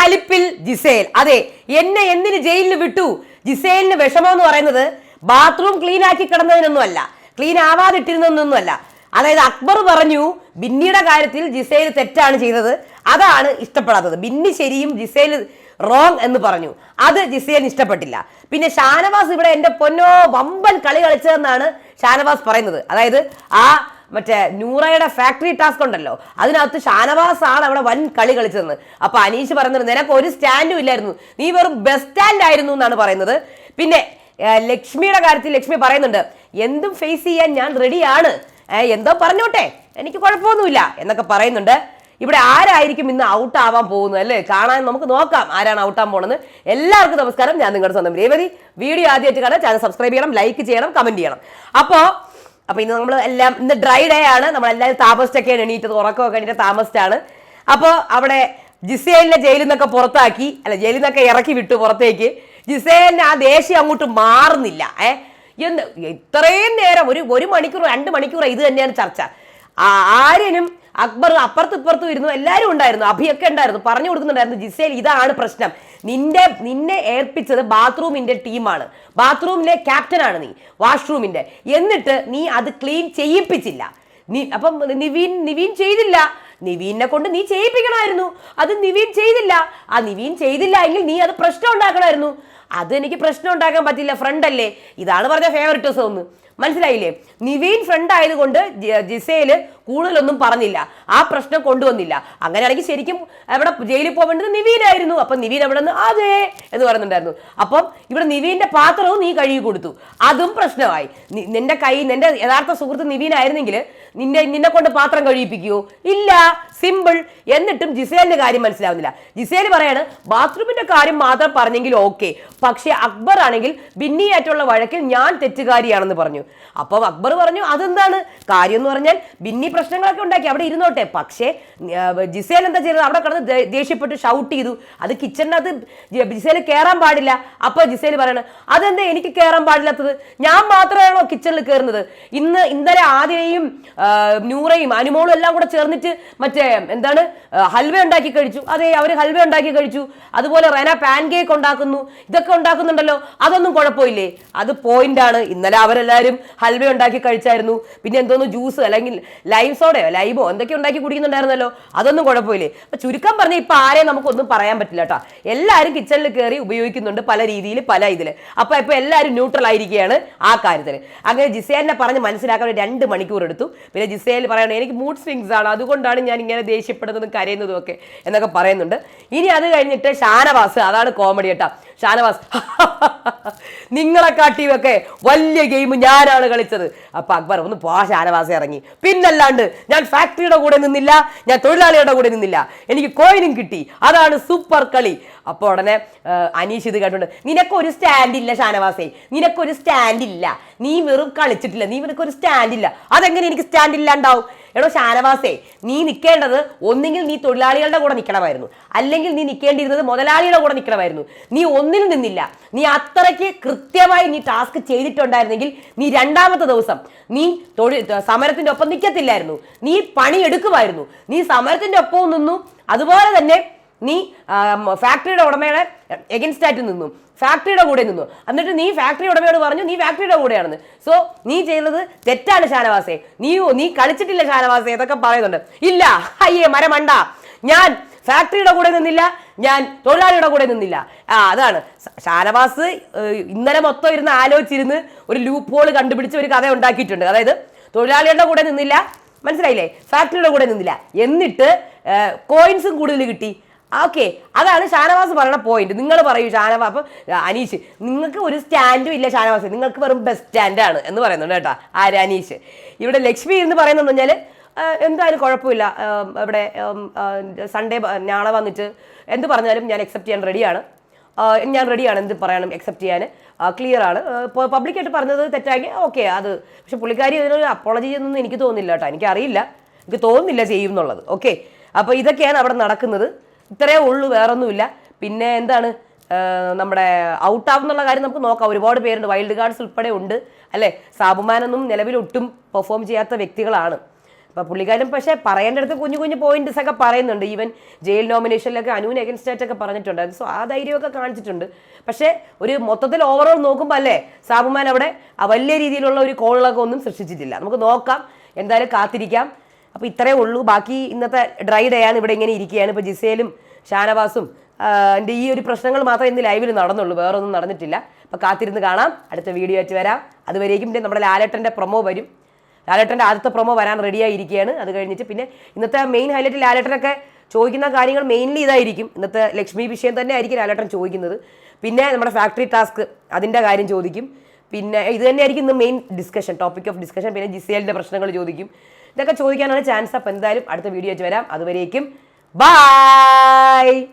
കലിപ്പിൽ Gizele. അതെ എന്നെ എന്തിന് ജയിലിൽ വിട്ടു? ജിസേലിന് വിഷമം എന്ന് പറയുന്നത് ബാത്റൂം ക്ലീൻ ആക്കി കിടന്നതിനൊന്നും അല്ല ക്ലീൻ ആവാതിട്ടിരുന്നൊന്നുമല്ല അതായത് അക്ബർ പറഞ്ഞു ബിന്നിയുടെ കാര്യത്തിൽ ജിസേൽ തെറ്റാണ് ചെയ്തത് അതാണ് ഇഷ്ടപ്പെടാത്തത്. ബിന്നി ശരിയും ജിസേൽ റോങ് എന്ന് പറഞ്ഞു. അത് ജിസേലിന് ഇഷ്ടപ്പെട്ടില്ല. പിന്നെ ഷാനവാസ് ഇവിടെ എന്റെ പൊന്നോ വമ്പൻ കളി കളിച്ചതെന്നാണ് ഷാനവാസ് പറയുന്നത്. അതായത് ആ മറ്റേ നൂറയുടെ ഫാക്ടറി ടാസ്ക് ഉണ്ടല്ലോ. അതിനകത്ത് ഷാനവാസ് ആണ് അവിടെ വൻ കളി കളിച്ചതെന്ന്. അപ്പൊ അനീഷ് പറയുന്നത് നിനക്ക് ഒരു സ്റ്റാൻഡും ഇല്ലായിരുന്നു. നീ വെറും ബസ് സ്റ്റാൻഡ് ആയിരുന്നു എന്നാണ് പറയുന്നത്. പിന്നെ ലക്ഷ്മിയുടെ കാര്യത്തിൽ ലക്ഷ്മി പറയുന്നുണ്ട് എന്തും ഫേസ് ചെയ്യാൻ ഞാൻ റെഡിയാണ് എന്തോ പറഞ്ഞോട്ടെ. എനിക്ക് കുഴപ്പമൊന്നുമില്ല എന്നൊക്കെ പറയുന്നുണ്ട്. ഇവിടെ ആരായിരിക്കും ഇന്ന് ഔട്ട് ആവാൻ പോകുന്നത് അല്ലേ? കാണാൻ നമുക്ക് നോക്കാം ആരാണ് ഔട്ട് ആവാൻ പോകുന്നത് എല്ലാവർക്കും നമസ്കാരം. ഞാൻ നിങ്ങളുടെ സ്വന്തം രേവതി. വീഡിയോ ആദ്യമായിട്ട് കാണാൻ ചാനൽ സബ്സ്ക്രൈബ് ചെയ്യണം ലൈക്ക് ചെയ്യണം കമന്റ് ചെയ്യണം. അപ്പോൾ അപ്പൊ ഇന്ന് നമ്മൾ എല്ലാം ഇന്ന് ഡ്രൈ ഡേ ആണ്. നമ്മളെല്ലാവരും താമസിച്ചൊക്കെയാണ് എണീറ്റത്. ഉറക്കമൊക്കെ എണീറ്റ താമസിച്ചാണ്. അപ്പോൾ അവിടെ ജിസേലിനെ ജയിലിൽ നിന്നൊക്കെ പുറത്താക്കി അല്ല ജയിലിൽ നിന്നൊക്കെ ഇറക്കി വിട്ടു പുറത്തേക്ക്. ജിസേലിന് ആ ദേഷ്യം അങ്ങോട്ട് മാറുന്നില്ല. ഏ? എന്ന് ഇത്രയും നേരം ഒരു ഒരു മണിക്കൂർ രണ്ട് മണിക്കൂർ ഇത് തന്നെയാണ് ചർച്ച. ആര്യനും അക്ബർ അപ്പുറത്തും ഇപ്പുറത്തും ഇരുന്നു എല്ലാവരും ഉണ്ടായിരുന്നു അഭിയൊക്കെ ഉണ്ടായിരുന്നു പറഞ്ഞു കൊടുക്കുന്നുണ്ടായിരുന്നു ജിസേൽ ഇതാണ് പ്രശ്നം. നിന്റെ നിന്നെ ഏൽപ്പിച്ചത് ബാത്റൂമിന്റെ ടീമാണ്. ബാത്റൂമിലെ ക്യാപ്റ്റനാണ് നീ വാഷ്റൂമിന്റെ. എന്നിട്ട് നീ അത് ക്ലീൻ ചെയ്യിപ്പിച്ചില്ല. നീ അപ്പം നിവീൻ നിവീൻ ചെയ്തില്ല. നിവീനെ കൊണ്ട് നീ ചെയ്യിപ്പിക്കണമായിരുന്നു. അത് നിവീൻ ചെയ്തില്ല. ആ നിവീൻ ചെയ്തില്ല എങ്കിൽ നീ അത് പ്രശ്നം ഉണ്ടാക്കണമായിരുന്നു. അത് എനിക്ക് പ്രശ്നം ഉണ്ടാക്കാൻ പറ്റില്ല ഫ്രണ്ട് അല്ലേ? ഇതാണ് പറഞ്ഞ ഫേവറിറ്റ് ഒന്ന്. മനസ്സിലായില്ലേ? നിവീൻ ഫ്രണ്ട് ആയതുകൊണ്ട് ജിസയിൽ കൂടുതലൊന്നും പറഞ്ഞില്ല. ആ പ്രശ്നം കൊണ്ടുവന്നില്ല. അങ്ങനെയാണെങ്കിൽ ശരിക്കും അവിടെ ജയിലിൽ പോകേണ്ടത് നിവീനായിരുന്നു. അപ്പം നിവീൻ അവിടെ നിന്ന്? അതെ എന്ന് പറയുന്നുണ്ടായിരുന്നു. അപ്പം ഇവിടെ നിവീന്റെ പാത്രവും നീ കഴുകി കൊടുത്തു. അതും പ്രശ്നമായി. നിന്റെ കൈ നിന്റെ യഥാർത്ഥ സുഹൃത്ത് നിവീനായിരുന്നെങ്കിൽ നിന്നെ നിന്നെ കൊണ്ട് പാത്രം കഴിയിപ്പിക്കുവോ ഇല്ല. സിമ്പിൾ എന്നിട്ടും ജിസേലിന്റെ കാര്യം മനസ്സിലാവുന്നില്ല. ജിസേൽ പറയാണ് ബാത്റൂമിന്റെ കാര്യം മാത്രം പറഞ്ഞെങ്കിൽ ഓക്കെ പക്ഷേ അക്ബർ ആണെങ്കിൽ ബിന്നിയായിട്ടുള്ള വഴക്കിൽ ഞാൻ തെറ്റുകാരിയാണെന്ന് പറഞ്ഞു. അപ്പം അക്ബർ പറഞ്ഞു അതെന്താണ്? കാര്യം എന്ന് പറഞ്ഞാൽ ബിന്നി പ്രശ്നങ്ങളൊക്കെ ഉണ്ടാക്കി അവിടെ ഇരുന്നോട്ടെ. പക്ഷേ ജിസേൽ എന്താ ചെയ്തത്? അവിടെ കിടന്ന് ദേഷ്യപ്പെട്ട് ഷൗട്ട് ചെയ്തു. അത് കിച്ചണിനകത്ത് ജിസേൽ കയറാൻ പാടില്ല. അപ്പോൾ ജിസേൽ പറയണ അതെന്താ എനിക്ക് കയറാൻ പാടില്ലാത്തത്? ഞാൻ മാത്രമാണോ കിച്ചണിൽ കയറുന്നത് ഇന്ന് ഇന്നലെ ആദ്യയും നൂറയും അനുമോളും എല്ലാം കൂടെ ചേർന്നിട്ട് മറ്റേ എന്താണ് ഹൽവ ഉണ്ടാക്കി കഴിച്ചു. അതെ അവർ ഹൽവ ഉണ്ടാക്കി കഴിച്ചു. അതുപോലെ റെന പാൻ കേക്ക് ഉണ്ടാക്കുന്നു. ഇതൊക്കെ ഉണ്ടാക്കുന്നുണ്ടല്ലോ. അതൊന്നും കുഴപ്പമില്ലേ? അത് പോയിന്റ് ആണ്. ഇന്നലെ അവരെല്ലാവരും ഹൽവ ഉണ്ടാക്കി കഴിച്ചായിരുന്നു. പിന്നെ എന്തോന്ന് ജ്യൂസ് അല്ലെങ്കിൽ ലൈം സോഡയോ ലൈമോ എന്തൊക്കെ ഉണ്ടാക്കി കുടിക്കുന്നുണ്ടായിരുന്നല്ലോ. അതൊന്നും കുഴപ്പമില്ലേ. അപ്പൊ ചുരുക്കം പറഞ്ഞ ഇപ്പൊ ആരെയും നമുക്കൊന്നും പറയാൻ പറ്റില്ല കേട്ടോ എല്ലാവരും കിച്ചണിൽ കയറി ഉപയോഗിക്കുന്നുണ്ട് പല രീതിയിൽ പല ഇതിൽ അപ്പൊ ഇപ്പൊ എല്ലാവരും ന്യൂട്രൽ ആയിരിക്കുകയാണ് ആ കാര്യത്തിൽ അങ്ങനെ ജിസേലിനെ പറഞ്ഞ് മനസ്സിലാക്കാൻ ഒരു രണ്ട് മണിക്കൂർ എടുത്തു. പിന്നെ ജിസേൽ പറയണേ എനിക്ക് മൂഡ് സ്വിങ്സ് ആണ്. അതുകൊണ്ടാണ് ഞാൻ ഇങ്ങനെ ദേഷ്യപ്പെടുന്നതും കരയുന്നതും ഒക്കെ എന്നൊക്കെ പറയുന്നുണ്ട്. ഇനി അത് കഴിഞ്ഞിട്ട് ഷാനവാസ് അതാണ് കോമഡി കേട്ടോ ഷാനവാസ് നിങ്ങളെ കാട്ടിയൊക്കെ വലിയ ഗെയിം ഞാനാണ് കളിച്ചത്? അപ്പൊ അക്ബർ ഒന്ന് പോ ആനവാസി ഇറങ്ങി. പിന്നല്ലാണ്ട് ഞാൻ ഫാക്ടറിയുടെ കൂടെ നിന്നില്ല ഞാൻ തൊഴിലാളിയുടെ കൂടെ നിന്നില്ല. എനിക്ക് കോയിനും കിട്ടി. അതാണ് സൂപ്പർ കളി. അപ്പോൾ ഉടനെ അനീഷ് ഇത് കേട്ടിട്ടുണ്ട് നിനക്കൊരു സ്റ്റാൻഡ് ഇല്ല ഷാനവാസേ. നിനക്കൊരു സ്റ്റാൻഡ് ഇല്ല. നീ വെറും കളിച്ചിട്ടില്ല. നീ നിനക്കൊരു സ്റ്റാൻഡ് ഇല്ല. അതെങ്ങനെ എനിക്ക് സ്റ്റാൻഡ് ഇല്ലാണ്ടാവും? എടോ ഷാനവാസേ നീ നിൽക്കേണ്ടത് ഒന്നെങ്കിൽ നീ തൊഴിലാളികളുടെ കൂടെ നിൽക്കണമായിരുന്നു അല്ലെങ്കിൽ നീ നിൽക്കേണ്ടിയിരുന്നത് മുതലാളിയുടെ കൂടെ നിൽക്കണമായിരുന്നു നീ ഒന്നിനും നിന്നില്ല. നീ അത്രയ്ക്ക് കൃത്യമായി നീ ടാസ്ക് ചെയ്തിട്ടുണ്ടായിരുന്നെങ്കിൽ നീ രണ്ടാമത്തെ ദിവസം നീ തൊഴിൽ സമരത്തിന്റെ ഒപ്പം നിൽക്കത്തില്ലായിരുന്നു നീ പണിയെടുക്കുമായിരുന്നു. നീ സമരത്തിന്റെ ഒപ്പവും നിന്നു. അതുപോലെ തന്നെ നീ ഫാക്ടറിയുടെ ഉടമയുടെ എഗൻസ്റ്റ് ആയിട്ട് നിന്നു. ഫാക്ടറിയുടെ കൂടെ നിന്നു. എന്നിട്ട് നീ ഫാക്ടറി ഉടമയോട് പറഞ്ഞു നീ ഫാക്ടറിയുടെ കൂടെയാണെന്ന്. സോ നീ ചെയ്യുന്നത് തെറ്റാണ് ഷാനവാസെ. നീ നീ കളിച്ചിട്ടില്ല ഷാനവാസെ ഇതൊക്കെ പറയുന്നുണ്ട്. ഇല്ല അയ്യേ മരമണ്ട. ഞാൻ ഫാക്ടറിയുടെ കൂടെ നിന്നില്ല. ഞാൻ തൊഴിലാളിയുടെ കൂടെ നിന്നില്ല. ആ അതാണ്. ഷാനവാസ് ഇന്നലെ മൊത്തം ഇരുന്ന് ആലോചിച്ചിരുന്ന് ഒരു ലൂപ്പ് ഹോൾ കണ്ടുപിടിച്ച് ഒരു കഥ ഉണ്ടാക്കിയിട്ടുണ്ട്. അതായത് തൊഴിലാളികളുടെ കൂടെ നിന്നില്ല. മനസ്സിലായില്ലേ? ഫാക്ടറിയുടെ കൂടെ നിന്നില്ല. എന്നിട്ട് കോയിൻസും കൂടുതൽ കിട്ടി. ഓക്കെ അതാണ് ഷാനവാസ് പറയുന്ന പോയിന്റ് നിങ്ങൾ പറയൂ ഷാനവാസ് അപ്പം അനീഷ് നിങ്ങൾക്ക് ഒരു സ്റ്റാൻഡും ഇല്ല ഷാനവാസ്. നിങ്ങൾക്ക് വെറും ബെസ്റ്റ് സ്റ്റാൻഡാണ് എന്ന് പറയുന്നുണ്ട് കേട്ടോ. ആര്? അനീഷ്. ഇവിടെ ലക്ഷ്മി എന്ന് പറയുന്നത് പറഞ്ഞാൽ എന്തായാലും കുഴപ്പമില്ല. ഇവിടെ സൺഡേ നാളെ വന്നിട്ട് എന്ത് പറഞ്ഞാലും ഞാൻ അക്സെപ്റ്റ് ചെയ്യാൻ റെഡിയാണ് ഞാൻ റെഡിയാണ് എന്ത് പറയണം അക്സെപ്റ്റ് ചെയ്യാൻ ക്ലിയർ ആണ്. പബ്ലിക്കായിട്ട് പറഞ്ഞത് തെറ്റാക്കി ഓക്കെ അത്. പക്ഷെ പുള്ളിക്കാരി ഇതിനൊരു അപ്പോളജി ചെയ്യുന്നൊന്നും എനിക്ക് തോന്നുന്നില്ല കേട്ടോ. എനിക്കറിയില്ല. എനിക്ക് തോന്നുന്നില്ല ചെയ്യും എന്നുള്ളത് ഓക്കെ അപ്പോൾ ഇതൊക്കെയാണ് അവിടെ നടക്കുന്നത്. ഇത്രയേ ഉള്ളൂ വേറൊന്നുമില്ല. പിന്നെ എന്താണ് നമ്മുടെ ഔട്ട് ആവുന്നുള്ള കാര്യം നമുക്ക് നോക്കാം. ഒരുപാട് പേരുണ്ട് വൈൽഡ് കാർഡ്സ് ഉൾപ്പെടെ ഉണ്ട് അല്ലേ? സാബുമാനൊന്നും നിലവിൽ ഒട്ടും പെർഫോം ചെയ്യാത്ത വ്യക്തികളാണ്. അപ്പോൾ പുള്ളിക്കാരൻ പക്ഷേ പറയേണ്ടടുത്ത് കുഞ്ഞു കുഞ്ഞു പോയിന്റ്സ് ഒക്കെ പറയുന്നുണ്ട്. ഈവൻ ജയിൽ നോമിനേഷനിലൊക്കെ അനുവിന് എഗൻസ്റ്റ് ഒക്കെ പറഞ്ഞിട്ടുണ്ട്. സോ ആ ധൈര്യമൊക്കെ കാണിച്ചിട്ടുണ്ട്. പക്ഷേ ഒരു മൊത്തത്തിൽ ഓവറോൾ നോക്കുമ്പോൾ അല്ലേ സാബുമാൻ അവിടെ വലിയ രീതിയിലുള്ള ഒരു കോളൊക്കെ ഒന്നും സൃഷ്ടിച്ചിട്ടില്ല. നമുക്ക് നോക്കാം എന്തായാലും കാത്തിരിക്കാം. അപ്പോൾ ഇത്രയേ ഉള്ളൂ. ബാക്കി ഇന്നത്തെ ഡ്രൈ ഡേ ആണ് ഇവിടെ ഇങ്ങനെ ഇരിക്കുകയാണ്. ഇപ്പോൾ ജിസേലും ഷാനവാസും എന്റെ ഈ ഒരു പ്രശ്നങ്ങൾ മാത്രമേ ഇന്ന് ലൈവിൽ നടന്നുള്ളൂ. വേറൊന്നും നടന്നിട്ടില്ല. അപ്പോൾ കാത്തിരുന്ന് കാണാം. അടുത്ത വീഡിയോ ആയിട്ട് വരാം. അതുവരേക്കും പിന്നെ നമ്മുടെ ലാലേട്ടന്റെ പ്രൊമോ വരും. ലാലേട്ടന്റെ ആദ്യത്തെ പ്രൊമോ വരാൻ റെഡിയായി ഇരിക്കുകയാണ് അത് കഴിഞ്ഞിട്ട് പിന്നെ ഇന്നത്തെ മെയിൻ ഹൈലൈറ്റ് ലാലേട്ടനൊക്കെ ചോദിക്കുന്ന കാര്യങ്ങൾ മെയിൻലി ഇതായിരിക്കും. ഇന്നത്തെ ലക്ഷ്മി വിഷയം തന്നെ ആയിരിക്കും ലാലേട്ടൻ ചോദിക്കുന്നത്. പിന്നെ നമ്മുടെ ഫാക്ടറി ടാസ്ക് അതിന്റെ കാര്യം ചോദിക്കും. പിന്നെ ഇത് തന്നെയായിരിക്കും ഇന്ന് main discussion topic of discussion പിന്നെ ജിസേലിന്റെ പ്രശ്നങ്ങൾ ചോദിക്കും. ഇതൊക്കെ ചോദിക്കാനുള്ള ചാൻസ് അപ്പം എന്തായാലും അടുത്ത വീഡിയോ ആയിട്ട് വരാം. അതുവരേക്കും ബൈ